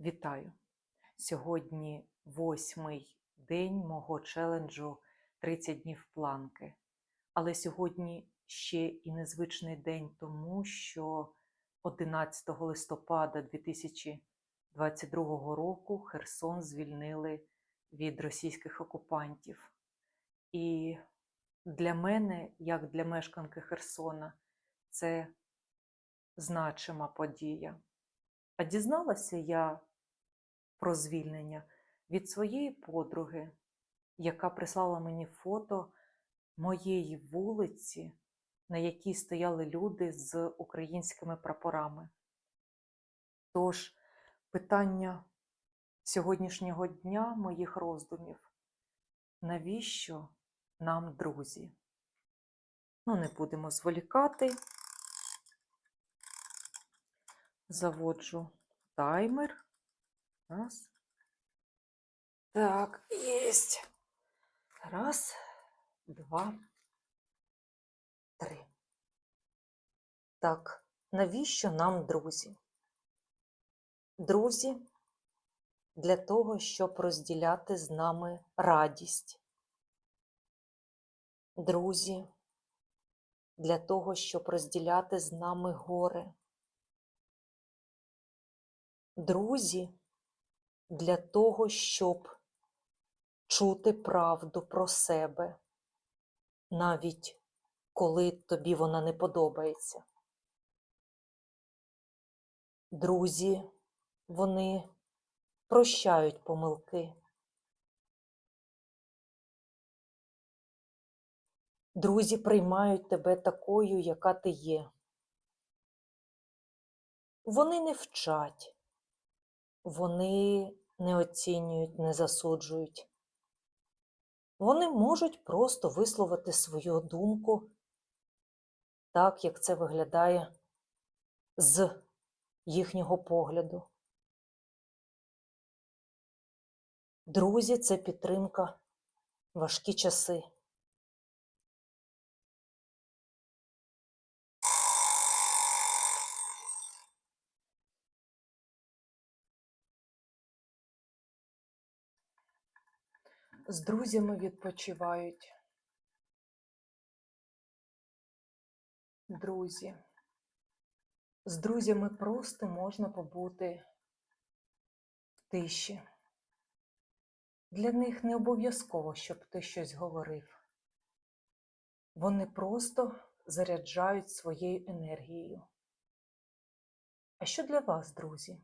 Вітаю! Сьогодні восьмий день мого челенджу 30 днів планки. Але сьогодні ще і незвичний день, тому що 11 листопада 2022 року Херсон звільнили від російських окупантів. І для мене, як для мешканки Херсона, це значима подія. А дізналася я про звільнення від своєї подруги, яка прислала мені фото моєї вулиці, на якій стояли люди з українськими прапорами. Тож питання сьогоднішнього дня моїх роздумів: навіщо нам друзі? Ну, не будемо зволікати. Заводжу таймер. Раз. Так, єсть. Раз, два, три. Так, навіщо нам друзі? Друзі для того, щоб розділяти з нами радість. Друзі для того, щоб розділяти з нами горе. Друзі для того, щоб чути правду про себе, навіть коли тобі вона не подобається. Друзі, вони прощають помилки. Друзі приймають тебе такою, яка ти є. Вони не вчать, вони не оцінюють, не засуджують. Вони можуть просто висловити свою думку так, як це виглядає з їхнього погляду. Друзі, це підтримка важкі часи. З друзями відпочивають. Друзі. З друзями просто можна побути в тиші. Для них не обов'язково, щоб ти щось говорив. Вони просто заряджають своєю енергією. А що для вас, друзі?